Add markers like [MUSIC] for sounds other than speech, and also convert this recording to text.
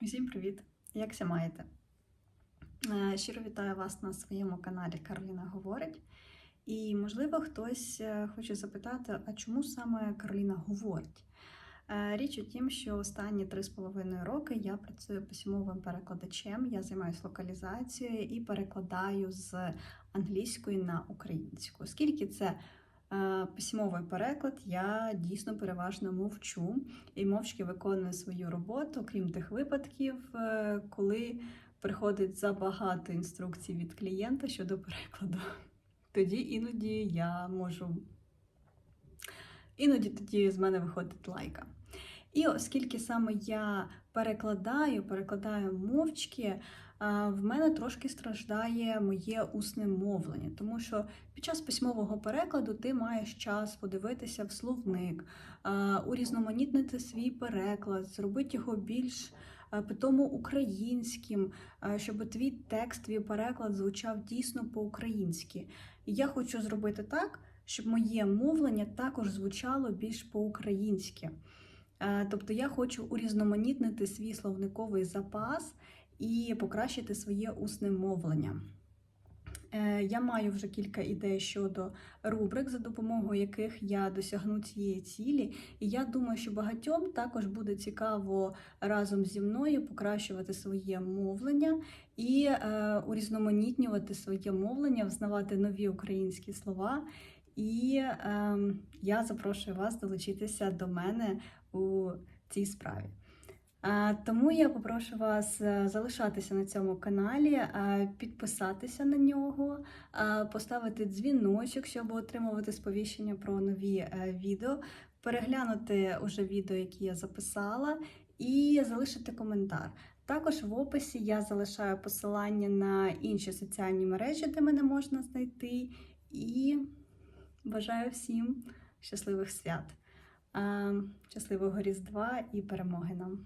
Усім привіт! Якся маєте? Е, Щиро вітаю вас на своєму каналі Кароліна Говорить. І, можливо, хтось е, хоче запитати, а чому саме Кароліна говорить? Е, Річ у тім, що останні 3,5 роки я працюю письмовим перекладачем, я займаюся локалізацією і перекладаю з англійської на українську. Оскільки це письмовий переклад, я дійсно переважно мовчу і мовчки виконую свою роботу, крім тих випадків, е, коли приходить забагато інструкцій від клієнта щодо перекладу. [LAUGHS] Тоді іноді я можу. Іноді тоді з мене виходить лайка. І оскільки саме я перекладаю, перекладаю мовчки, в мене трошки страждає моє усне мовлення, тому що під час письмового перекладу ти маєш час подивитися в словник, урізноманітнити свій переклад, зробити його більш питому українським, щоб твій текст, твій переклад звучав дійсно по-українськи. І я хочу зробити так, щоб моє мовлення також звучало більш по-українськи. Е, Тобто я хочу урізноманітнити свій словниковий запас і покращити своє усне мовлення. Е, Я маю вже кілька ідей щодо рубрик, за допомогою яких я досягну цієї цілі. І я думаю, що багатьом також буде цікаво разом зі мною покращувати своє мовлення і е, урізноманітнювати своє мовлення, взнавати нові українські слова. І е, я запрошую вас долучитися до мене у цій справі. Е, Тому я попрошу вас е, залишатися на цьому каналі, е, підписатися на нього, е, поставити дзвіночок, щоб отримувати сповіщення про нові е, відео, переглянути уже відео, які я записала, і залишити коментар. Також в описі я залишаю посилання на інші соціальні мережі, де мене можна знайти. І бажаю всім щасливих свят, е, щасливого Різдва і перемоги нам!